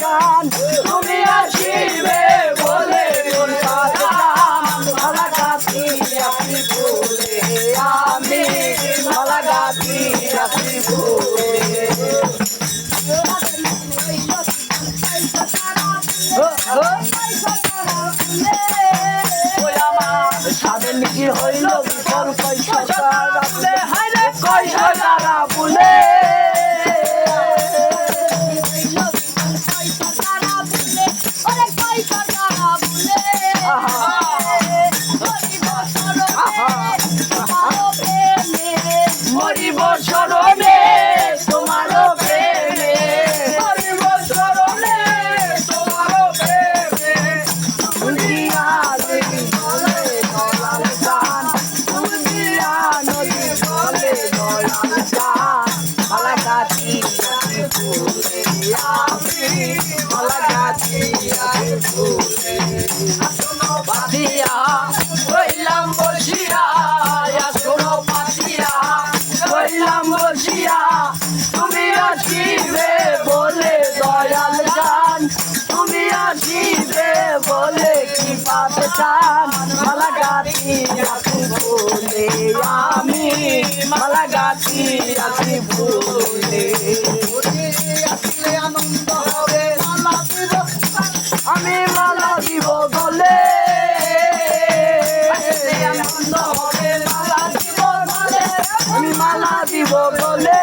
কান তুমি আসিবে বলে মালা গাছি আপনি বলে আমি মালা গাছি আপনি বলে সাদের নিচে হইল বিপর পয়সা তারা বলে হাইরে পয়সা তারা বলে? বাদিয়া রইলাম বসিয়া আসনো বাদিয়া রইলাম বসিয়া তুমি আসিবে বলে দয়াল গান তুমি আসিবে বলে কি পাতে চান মালা আছি বলে আমি মালা গাছি আছি বলে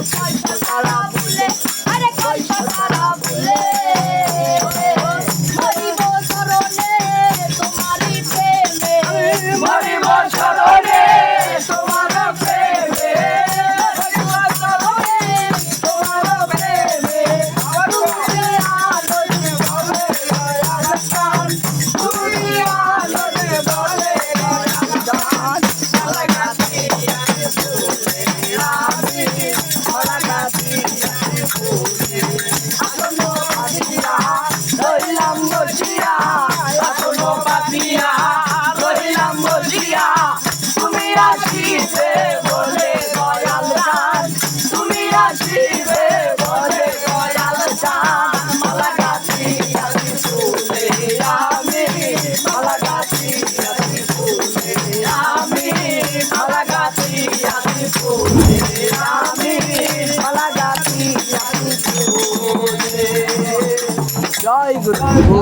Bye. আসিবে বলে দয়াল চান তুমি আসিবে বলে দয়াল চান মালা গাছি গাছি ফুলে, আমি মালা গাছি গাছি ফুলে, আমি মালা গাছি গাছি ফুলে, আমি মালা গাছি গাছি ফুলে। জয় গুরু।